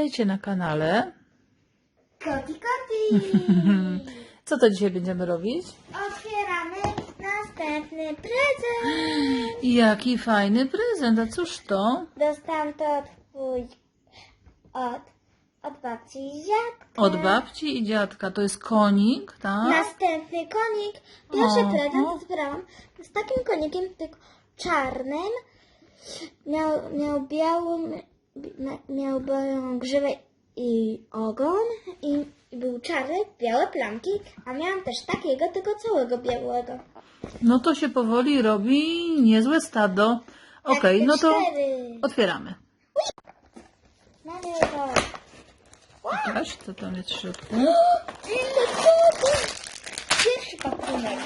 witajcie na kanale. Koti, koti! Co to dzisiaj będziemy robić? Otwieramy następny prezent. Jaki fajny prezent, a cóż to? Dostałam to od twój... od... od babci i dziadka. Od babci i dziadka, to jest konik, tak? Następny konik. Pierwszy prezent zbierałam z takim konikiem, tylko czarnym. Miał, miał białą... mia- miał białą grzywę i ogon i, był czarny, białe plamki, a miałam też takiego, tylko całego białego. No to się powoli robi niezłe stado. Okej, Tak, no to cztery. otwieramy. Mamy to. Pokaż, co tam jest w środku. Pierwszy pakunek.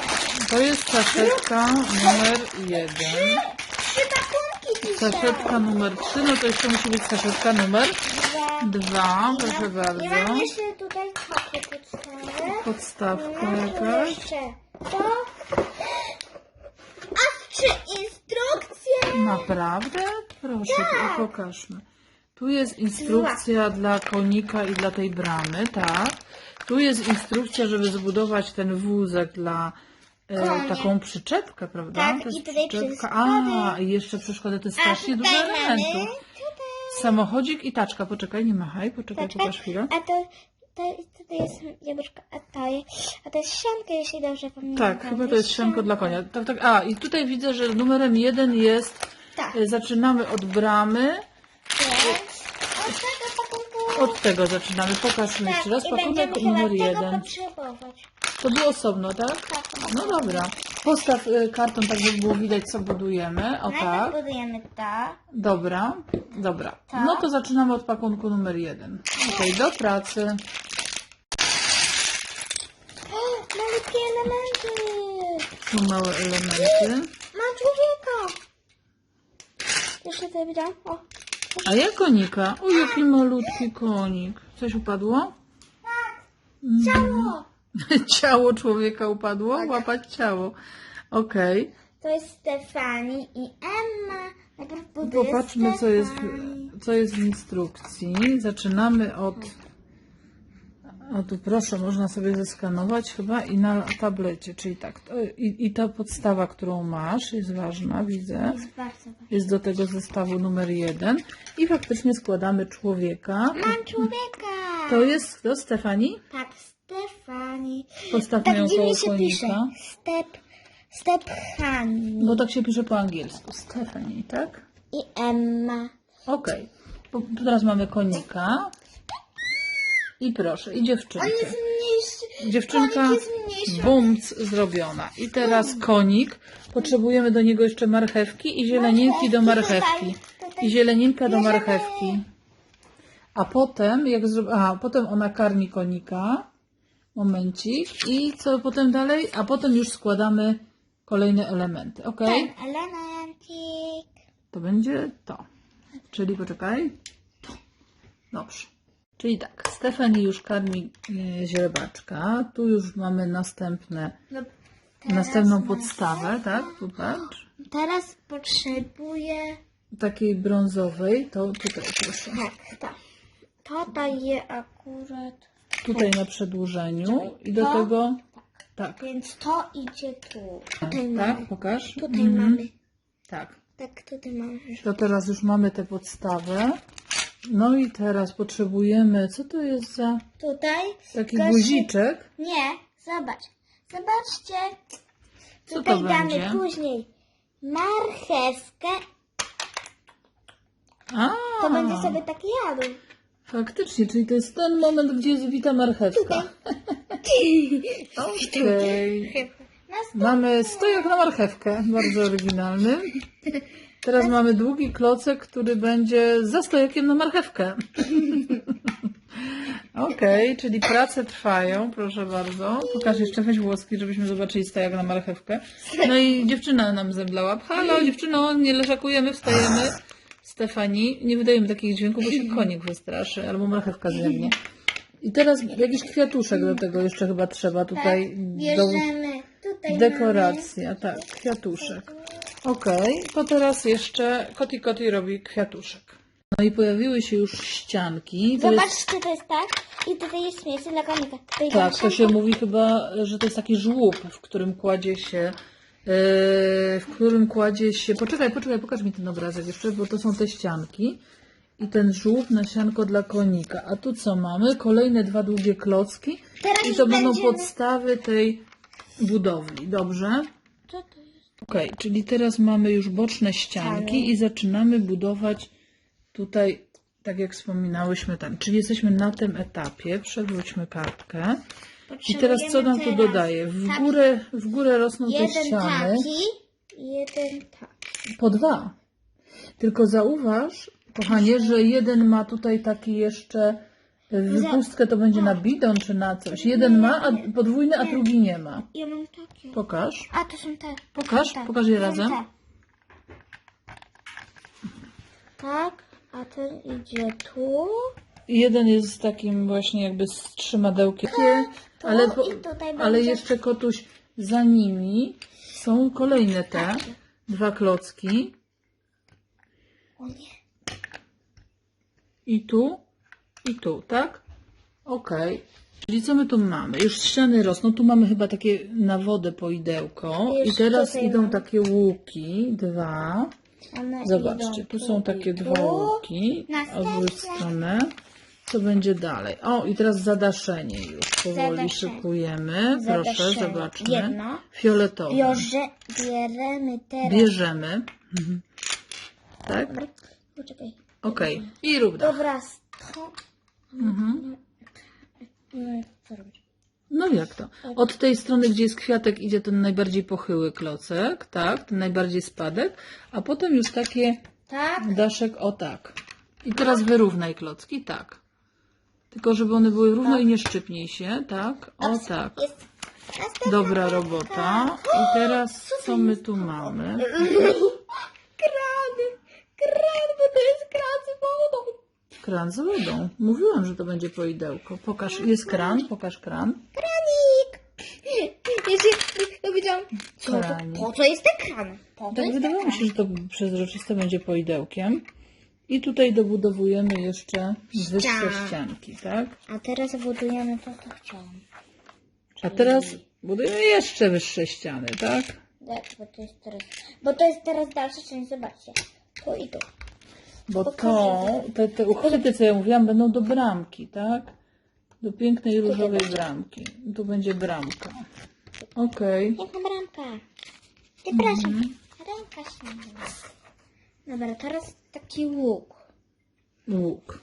To jest saszetka numer jeden. Trzy pakunki dzisiaj. Saszetka numer trzy, no to jeszcze musi być saszetka numer Dwa. dwa, proszę I mam bardzo. jeszcze tutaj takie podstawy. Podstawka Mam tu jakaś. jeszcze to. A trzy instrukcje. Naprawdę? Proszę, to pokażmy. Tu jest instrukcja dla konika i dla tej bramy, tak. Tu jest instrukcja, żeby zbudować ten wózek dla e, taką przyczepkę, prawda? Tak, to jest i tutaj przyczepka. przeszkody. A, i jeszcze przeszkody, to jest A strasznie dużo tutaj mamy elementów. Samochodzik i taczka. Poczekaj, nie machaj, poczekaj, Poczekaj. pokaż chwilę. A to, to, to jest jabłuszko, a to jest, a to jest sianka, jeśli dobrze pamiętam. Tak, chyba to jest sianko dla konia. Tak, tak. A, i tutaj widzę, że numerem jeden jest, Tak. e, zaczynamy od bramy. Jest. Od tego zaczynamy. Pokażmy jeszcze raz. Tak, Pakunek numer chyba tego jeden. potrzebować. To było osobno, tak? Tak. No dobra. Postaw y, karton tak, żeby było widać, co budujemy. O Najpierw tak. budujemy to. Dobra. Dobra. Tak. No to zaczynamy od pakunku numer jeden. Okej, do pracy. O, malutkie elementy. Tu małe elementy. Mam człowieka. Jeszcze tutaj widziałam. O. A ja konika. O, jaki malutki konik. Coś upadło? Ciało. Ciało człowieka upadło? Łapać ciało. Okej. To jest Stefani i Emma. Najpierw buduję Popatrzmy, co jest, Stefani. co jest w instrukcji. Zaczynamy od. O tu proszę, można sobie zeskanować chyba i na tablecie, czyli tak. To, i, I ta podstawa, którą masz, jest ważna, widzę. Jest bardzo ważne. Jest do tego zestawu numer jeden. I faktycznie składamy człowieka. Mam człowieka. To jest kto? Stefani? Tak, Stefani. Postawmy Tak ją koło się pisze. konika. Step, Stephani Bo tak się pisze po angielsku. Stefani, tak? i Emma. Okej. Tu teraz mamy konika. I proszę, i dziewczynkę. On jest mniejszy. Dziewczynka Konik jest mniejszy. bumc zrobiona. I teraz konik. Potrzebujemy do niego jeszcze marchewki i zieleninki do marchewki. I zieleninka do marchewki. A potem, jak zro... Aha, potem ona karmi konika. Momencik. I co potem dalej? A potem już składamy kolejne elementy. Ok? Ten elemencik. To będzie to. Czyli poczekaj. To. Dobrze. Czyli tak, Stefani już karmi e, źrebaczka. Tu już mamy następne, No, teraz następną mam- podstawę, tak? Popatrz. Teraz potrzebuję. Takiej brązowej, to tutaj proszę. Tak, tak. To daje akurat. Tutaj na przedłużeniu i do To? tego. Tak. Więc to idzie tu. Tutaj mamy. Tak, pokaż. Tutaj Mhm. mamy. Tak. Tak, tutaj mamy. To teraz już mamy tę podstawę. No i teraz potrzebujemy, co to jest za Tutaj. taki zgasi- guziczek? Nie, zobacz. Zobaczcie. Co Tutaj to damy będzie? później marchewkę. A, To będzie sobie taki jadł. Faktycznie, czyli to jest ten moment, gdzie jest wita marchewka. Okej. Mamy stojak na marchewkę, bardzo oryginalny. Teraz mamy długi klocek, który będzie za stojakiem na marchewkę. Okej, czyli prace trwają, proszę bardzo. Pokaż jeszcze weź włoski, żebyśmy zobaczyli stojak na marchewkę. No i dziewczyna nam zemdlała. Halo, dziewczyno, nie leżakujemy, wstajemy. Stefani, nie wydajemy takich dźwięków, bo się konik wystraszy, albo marchewka zemdnie. I teraz jakiś kwiatuszek do tego jeszcze chyba trzeba tutaj do Bierzemy tutaj dekoracji. A tak, kwiatuszek. Okej, to teraz jeszcze Koti Koti robi kwiatuszek. No i pojawiły się już ścianki. To jest, Zobaczcie, to jest tak. I tutaj jest miejsce dla konika. Tutaj tak, to się mówi chyba, że to jest taki żłób, w którym kładzie się, e, w którym kładzie się, poczekaj, poczekaj, pokaż mi ten obrazek jeszcze, bo to są te ścianki. I ten żółw na sianko dla konika. A tu co mamy? Kolejne dwa długie klocki. Teraz I to będą będziemy- podstawy tej budowli. Dobrze? Okej, czyli teraz mamy już boczne ścianki i zaczynamy budować tutaj, tak jak wspominałyśmy, ten. Czyli jesteśmy na tym etapie. Przewróćmy kartkę. I teraz co nam tu dodaje? W górę, w górę rosną te Jeden ściany. taki jeden taki. Po dwa. Tylko zauważ, kochanie, że jeden ma tutaj taki jeszcze wypustkę, to będzie na bidon czy na coś. Jeden ma, a podwójny, a drugi nie ma. Ja mam takie. Pokaż. A, to są te. Pokaż, Te. pokaż je To są razem. te. Tak, a ten idzie tu. Jeden jest z takim właśnie jakby z trzymadełkiem, ale, po, i tutaj ale będzie- jeszcze kotuś za nimi są kolejne te dwa klocki O nie. i tu i tu, tak? Okej. Czyli co my tu mamy? Już ściany rosną, tu mamy chyba takie na wodę poidełko i teraz idą mam. takie łuki, dwa. One Zobaczcie, tu są i takie tu. dwa łuki, odwróć stronę. Co będzie dalej? O, i teraz zadaszenie już powoli Zadaszenie. szykujemy. Proszę, Zadaszenie. zobaczmy. Jedno. Fioletowe. Bierze, bierzemy teraz. Bierzemy. Mhm. Tak? Dobra, poczekaj. Okej. I rób dach. Dobra. Mhm. No, co? No jak to? Od tej strony, gdzie jest kwiatek, idzie ten najbardziej pochyły klocek, tak? Ten najbardziej spadek, a potem już takie Tak. daszek o tak. I teraz wyrównaj klocki, tak. Tylko żeby one były równo i nie szczypnij się, tak? O tak. Jest. Następna Dobra robota. I teraz co my tu mamy? Krany. Kran, bo to jest kran z wodą. Kran z wodą. Mówiłam, że to będzie poidełko. Pokaż, jest kran, pokaż kran. Kranik. Ja wiedziałam, co to, Kranik. po co jest ten kran? Po co Tak jest wydawało mi się, że to przezroczyste będzie poidełkiem. I tutaj dobudowujemy jeszcze wyższe Ścian. ścianki, tak? A teraz budujemy to, co chciałam. A teraz budujemy jeszcze wyższe ściany, tak? Tak, bo to jest teraz, bo to jest teraz dalsza część, zobaczcie. Tu i tu. Bo to, te, te uchwyty, co ja mówiłam, będą do bramki, tak? Do pięknej różowej bramki. Tu będzie bramka. Okej. Jaka bramka? Przepraszam, ręka się nie ma. Dobra, teraz taki łuk. Łuk.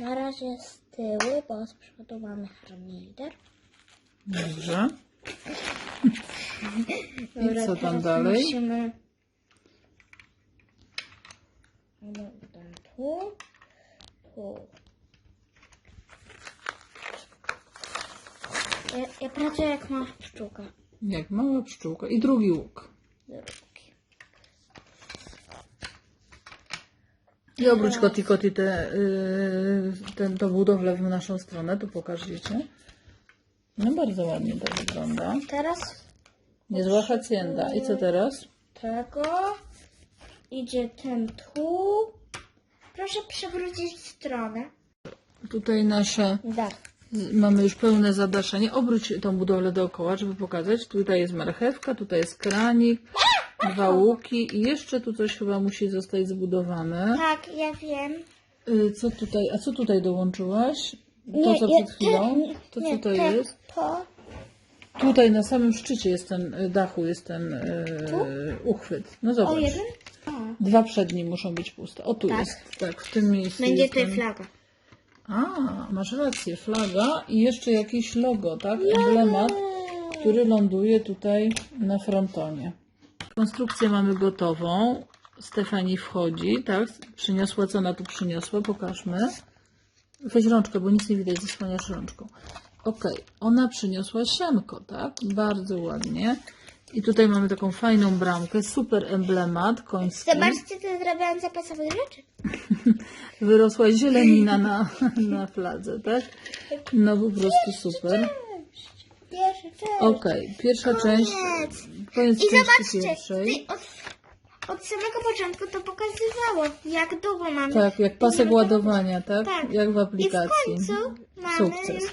Na razie z tyłu, bo z przodu mamy harmider. Dobrze. Dobra, co tam teraz dalej? Musimy... No, tam tu, tu. Ja, ja pracuję jak mała pszczółka. Jak mała pszczółka. I drugi łuk. Drugi. I obróć koti koti te, yy, budowlę w naszą stronę, tu pokażecie. No bardzo ładnie to wygląda. Teraz Niezła hacienda. I co teraz? tego. Idzie ten tu. Proszę przewrócić stronę. Tutaj nasze, Tak. mamy już pełne zadaszenie. Obróć tą budowlę dookoła, żeby pokazać. Tutaj jest marchewka, tutaj jest kranik, dwa łuki i jeszcze tu coś chyba musi zostać zbudowane. Tak, ja wiem. Yy, Co tutaj, a co tutaj dołączyłaś? To co przed chwilą? To co to te- jest? To. Tutaj na samym szczycie jest ten y, dachu, jest ten y, uchwyt. No O, zobacz. jeden? O. Dwa przed nim muszą być puste. O tu Tak. jest, tak, w tym miejscu. Będzie jest tutaj ten- flaga. A, masz rację, flaga i jeszcze jakiś logo, tak? Emblemat, który ląduje tutaj na frontonie. Konstrukcję mamy gotową. Stefani wchodzi, tak? Przyniosła, co ona tu przyniosła? Pokażmy. Weź rączkę, bo nic nie widać, zasłaniasz rączką. Okej, ona przyniosła sianko, tak? Bardzo ładnie. I tutaj mamy taką fajną bramkę, super emblemat koński. Zobaczcie, co zrobiłam zapasowych rzeczy. Wyrosła zielenina na, na fladze, tak? No po prostu super. Pierwszy, cześć. Okej, pierwsza część, Koniec. I części zobaczcie, pierwszej. od... od samego początku to pokazywało, jak długo mamy. Tak, jak pasek ładowania, tak? Tak. Jak w I w aplikacji. końcu mamy Sukces.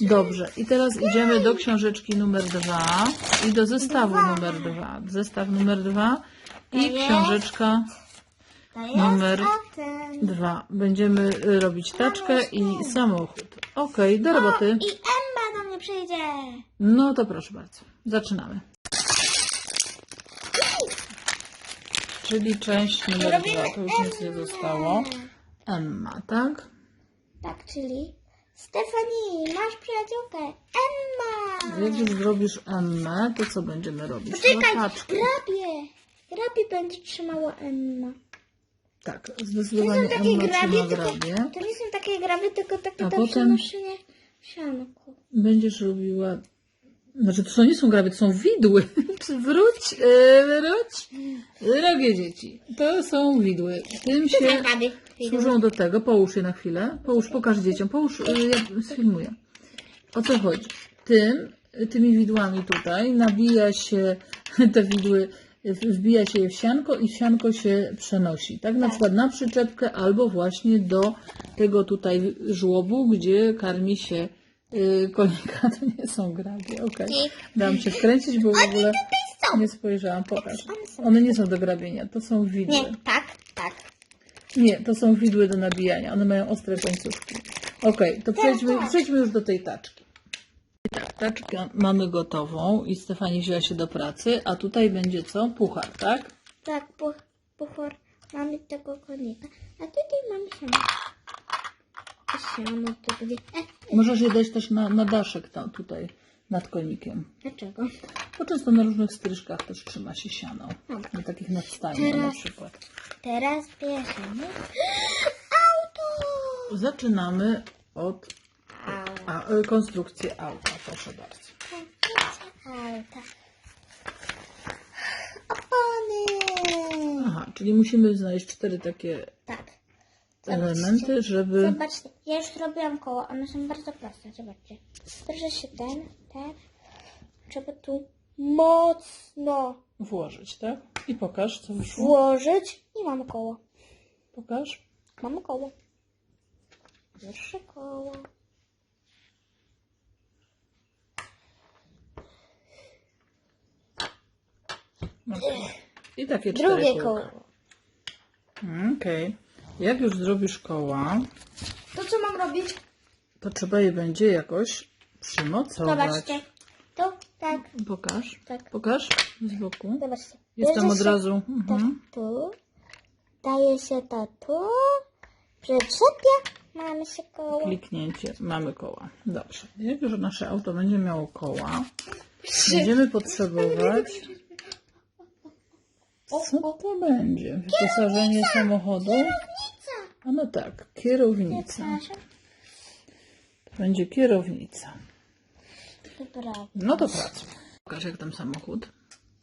Dobrze, i teraz idziemy do książeczki numer dwa i do zestawu Dwa. numer dwa. Zestaw numer dwa i książeczka jest Numer o dwa. Będziemy y, robić taczkę i samochód. Okej, do O, roboty. i Emma do mnie przyjdzie. No to proszę bardzo, zaczynamy. Czyli część numer dwa, to już nic nie zostało. Emma, tak? Tak, czyli Stefani, masz przyjaciółkę. Emma. Jak już zrobisz Emmę, to co będziemy robić? Poczekaj, Łapaczki. grabie. Grabie będzie trzymała Emma. Tak, To nie zdecydowanie są takie Emma grabie, trzyma tylko, grabie. to nie są takie grabie, tylko takie A do potem-. Będziesz robiła... Znaczy, to nie są grabie, to są widły. Wróć, yy, wróć. Drogie dzieci, to są widły. Tym się służą do tego. Połóż je na chwilę. Połóż, pokaż dzieciom. Połóż, yy, ja sfilmuję. O co chodzi? Tym, tymi widłami tutaj nabija się te widły, wbija się je w sianko i sianko się przenosi. Tak? Na przykład na przyczepkę albo właśnie do tego tutaj żłobu, gdzie karmi się yy, konika. To nie są grabie. Okej. Dam się wkręcić, bo w ogóle nie spojrzałam. Pokaż. One nie są do grabienia, to są widły. Nie, tak, tak. Nie, to są widły do nabijania. One mają ostre końcówki. Okej, to przejdźmy, przejdźmy już do tej taczki. Tak, taczkę mamy gotową i Stefani wzięła się do pracy, a tutaj będzie co? Puchar, tak? Tak, po, pochor mamy tego konika. A tutaj mamy siano. Siano to będzie... Możesz je dać też na, na daszek tam, tutaj nad konikiem. dlaczego? Bo często na różnych stryżkach też trzyma się siano. Dobra. Na takich nadstaniach na Teraz- przykład. Teraz bierzemy auto. Zaczynamy od Auto. a, y, konstrukcji auta, proszę bardzo. Auta. Opony. Aha, czyli musimy znaleźć cztery takie Tak. Elementy, żeby... Zobaczcie, ja już zrobiłam koło, one są bardzo proste, zobaczcie. Proszę się ten, ten, trzeba tu mocno włożyć, tak? I pokaż, co wyszło. włożyć i mamy koło. Pokaż. Mamy koło. Pierwsze koło. I takie cztery Drugie kółka. koło. Mm, Okej. Jak już zrobisz koła, To co mam robić? to trzeba je będzie jakoś przymocować. Zobaczcie. To tak, Pokaż. tak. Pokaż z boku. Zobaczcie. Jestem Bierze od się razu. To Mhm. tu. Daje się to tu. Przyczepia. Mamy się koło. Kliknięcie. Mamy koła. Dobrze. Jak już nasze auto będzie miało koła, będziemy potrzebować... Co to będzie? Wyposażenie samochodu? A no tak, kierownica. To będzie kierownica. No to pracuj. Pokaż jak tam samochód.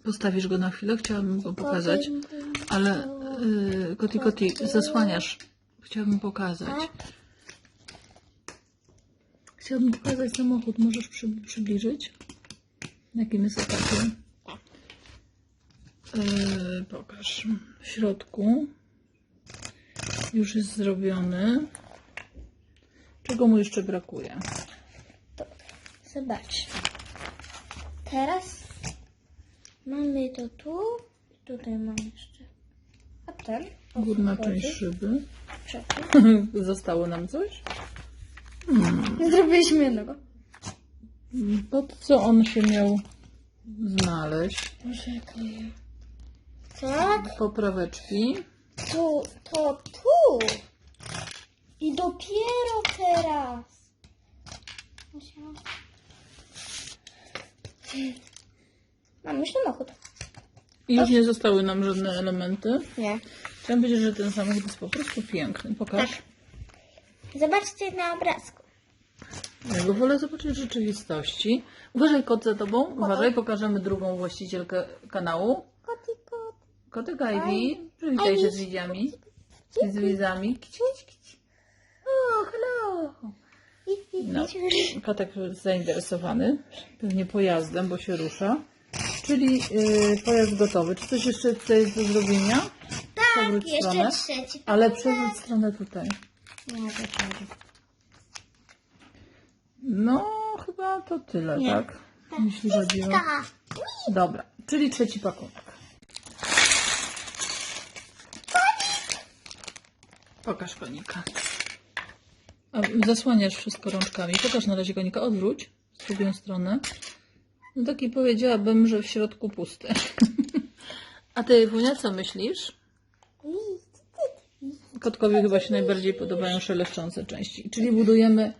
Postawisz go na chwilę, chciałabym go pokazać, ale yy, Koti Koti, zasłaniasz. Chciałabym pokazać. Chciałabym pokazać samochód. Możesz przy, przybliżyć? Jakim jest etapie? Yy, pokaż. W środku już jest zrobiony. Czego mu jeszcze brakuje? Zobacz. Teraz mamy to tu. i Tutaj mam jeszcze. A ten? o Górna część szyby. Zostało nam coś? Zrobiliśmy jednego. Pod co on się miał znaleźć? Tak. Popraweczki. Tu, to tu. I dopiero teraz. Mam już samochód. I już nie zostały nam żadne elementy. Nie. Chciałam powiedzieć, że ten samochód jest po prostu piękny. Pokaż. Tak. Zobaczcie na obrazku. Ja go wolę zobaczyć w rzeczywistości. Uważaj kot za tobą. Uważaj, pokażemy drugą właścicielkę kanału. Koty, kot. Kotek Ivy. Przywitaj się z widzami. Z widzami. O, hello. No. Kotek zainteresowany. Pewnie pojazdem, bo się rusza. Czyli yy, pojazd gotowy. Czy coś jeszcze tutaj jest do zrobienia? Tak, jeszcze stronę. trzeci. Ale przewróć stronę tutaj. Nie, cztery. No, chyba to tyle, Nie. tak? Jeśli chodzi o... Tak. Dobra, czyli trzeci pakunek. Pokaż konika. A, zasłaniasz wszystko rączkami. Pokaż na razie konika. Odwróć z drugą stronę. No taki powiedziałabym, że w środku pusty. A ty, Wunia, co myślisz? Kotkowi chyba się najbardziej podobają szeleszczące części. Czyli budujemy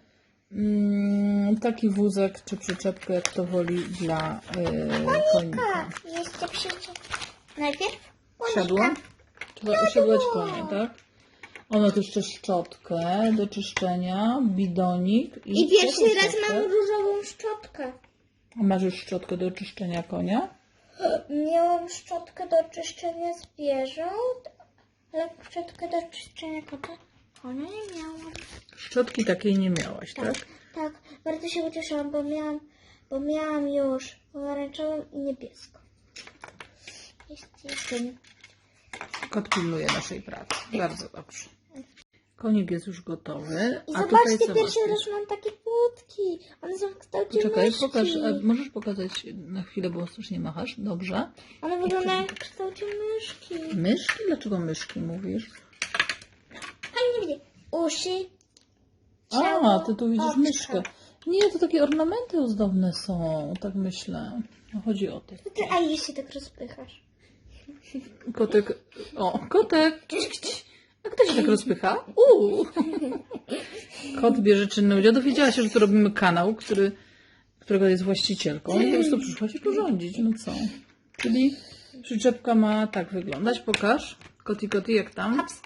mm, taki wózek czy przyczepkę, jak to woli, dla yy, konika. A, jeszcze przecież. Najpierw Siadło? Trzeba usiadłać konie, tak? Ono tu jeszcze szczotkę do czyszczenia, bidonik i... I pierwszy raz szczotkę? mam różową szczotkę. A masz już szczotkę do czyszczenia konia? Miałam szczotkę do czyszczenia zwierząt, ale szczotkę do czyszczenia kota. Konia nie miałam. Szczotki takiej nie miałaś, tak? Tak, tak. Bardzo się ucieszyłam, bo miałam, bo miałam już pomarańczową i niebieską. Jest jeden. Kot pilnuje naszej pracy. Bardzo dobrze. Konik jest już gotowy. I A tutaj zobaczcie, co pierwszy raz mam takie płotki. One są w kształcie Poczekaj, myszki. pokaż. A możesz pokazać na chwilę, bo strasznie machasz. Dobrze. One wyglądają w kształcie myszki. Myszki? Dlaczego myszki mówisz? Fajnie widzę. Uszy. A, ciało, ty tu widzisz oczka. myszkę. Nie, to takie ornamenty ozdobne są, tak myślę. No, chodzi o to. Ty, a jeśli tak rozpychasz. Kotek. O, kotek. A kto się tak rozpycha? Uuu. Kot bierze czynny udział. Dowiedziała się, że tu robimy kanał, który, którego jest właścicielką i po prostu przyszła się tu rządzić. No co? Czyli przyczepka ma tak wyglądać. Pokaż. Koti, koti, jak tam? Haps.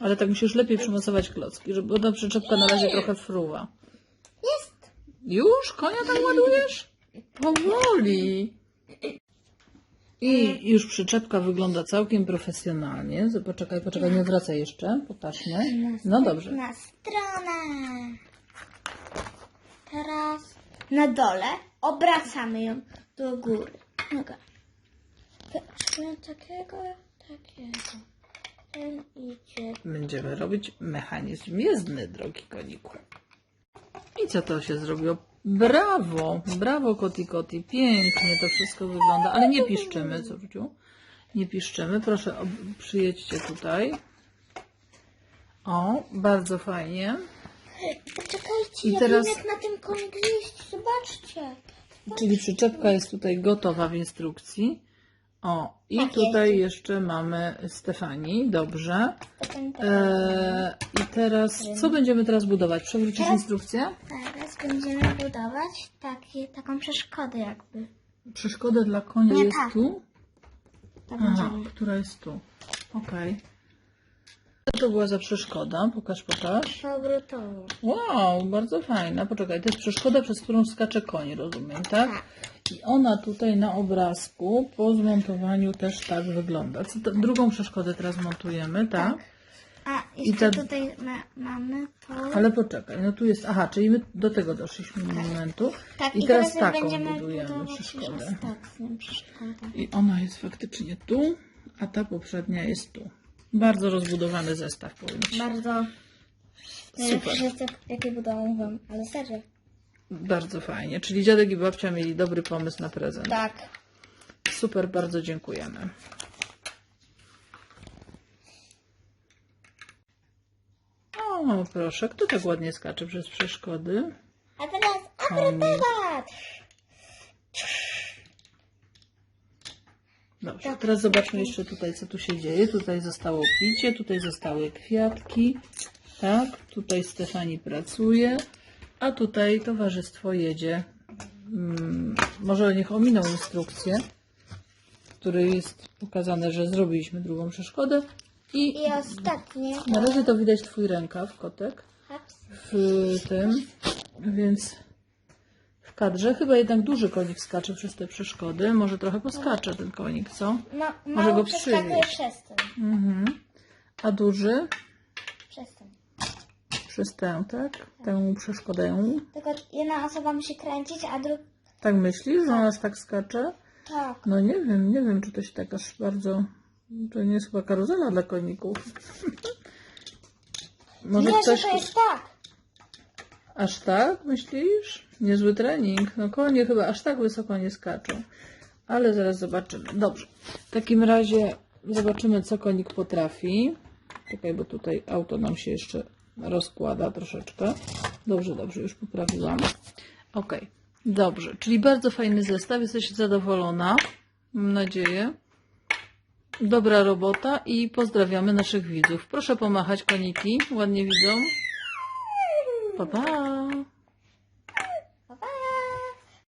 Ale tak musisz lepiej przymocować klocki, żeby bo ta przyczepka na razie trochę fruwa. Jest. Już? Konia tam ładujesz? Powoli. I już przyczepka wygląda całkiem profesjonalnie. Poczekaj, poczekaj, nie wracaj jeszcze. Pokażmy. No dobrze. Na stronę. Teraz na dole obracamy ją do góry. Noga. Weźmy takiego, takiego. Ten idzie. Będziemy robić mechanizm jezdny, drogi koniku. I co to się zrobiło? Brawo! Brawo, koti, koti. Pięknie to wszystko wygląda. Ale nie piszczymy, córciu. Nie piszczymy. Proszę, przyjedźcie tutaj. O, bardzo fajnie. Poczekajcie, I ja teraz- wiem jak na tym konik zjeść. Zobaczcie. Czyli przyczepka jest tutaj gotowa w instrukcji. O, i Tak tutaj jeszcze mamy Stefanii. Dobrze. Eee, I teraz, co będziemy teraz budować? Przewrócić instrukcję? Teraz będziemy budować takie, taką przeszkodę jakby. Przeszkoda dla konia Nie, jest tak. tu? Tak Aha, będziemy. która jest tu. Okej. Co to była za przeszkoda? Pokaż, pokaż. Powrotowo. Wow, bardzo fajna. Poczekaj, to jest przeszkoda, przez którą skacze koń, rozumiem, tak? Tak. I ona tutaj na obrazku po zmontowaniu też tak wygląda. Co to, drugą przeszkodę teraz montujemy, tak? A, I jeszcze ta- tutaj ma, mamy to. Ale poczekaj, no tu jest, aha, czyli my do tego doszliśmy momentu. Tak, I teraz taką będziemy budujemy budować przeszkodę. już ostatnią przeszkodę. I ona jest faktycznie tu, a ta poprzednia jest tu. Bardzo rozbudowany zestaw powiem ci. Bardzo. Super. Najlepszy zestaw, jaki budowałem, ale serio. Bardzo fajnie. Czyli dziadek i babcia mieli dobry pomysł na prezent. Tak. Super, bardzo dziękujemy. O, proszę, kto tak ładnie skacze przez przeszkody? A teraz akrobat. Dobrze, teraz zobaczmy jeszcze tutaj, co tu się dzieje. Tutaj zostało picie, tutaj zostały kwiatki. Tak, tutaj Stefani pracuje, a tutaj towarzystwo jedzie. Mm, może niech ominą instrukcję, w której jest pokazane, że zrobiliśmy drugą przeszkodę. I I ostatnie. na razie to widać twój rękaw, kotek, Haps. w tym, więc w kadrze. Chyba jednak duży konik skacze przez te przeszkody. Może trochę poskacze ten konik, co? Ma, Może mało go przeskakuje przywieźć. przez ten. Mhm. A duży? Przez ten. Przez tę, tak? Tę przeszkodę. Tylko jedna osoba musi kręcić, a druga... Tak myślisz, że ona aż tak skacze? Tak. No nie wiem, nie wiem, czy to się tak aż bardzo... To nie jest chyba karuzela dla koników. Może Nie, ktoś... że to jest tak. Aż tak, myślisz? Niezły trening. No konie chyba aż tak wysoko nie skaczą. Ale zaraz zobaczymy. Dobrze. W takim razie zobaczymy, co konik potrafi. Czekaj, bo tutaj auto nam się jeszcze rozkłada troszeczkę. Dobrze, dobrze, już poprawiłam. Ok, dobrze. Czyli bardzo fajny zestaw. Jesteś zadowolona. Mam nadzieję. Dobra robota i pozdrawiamy naszych widzów. Proszę pomachać koniki. Ładnie widzą. Pa, pa.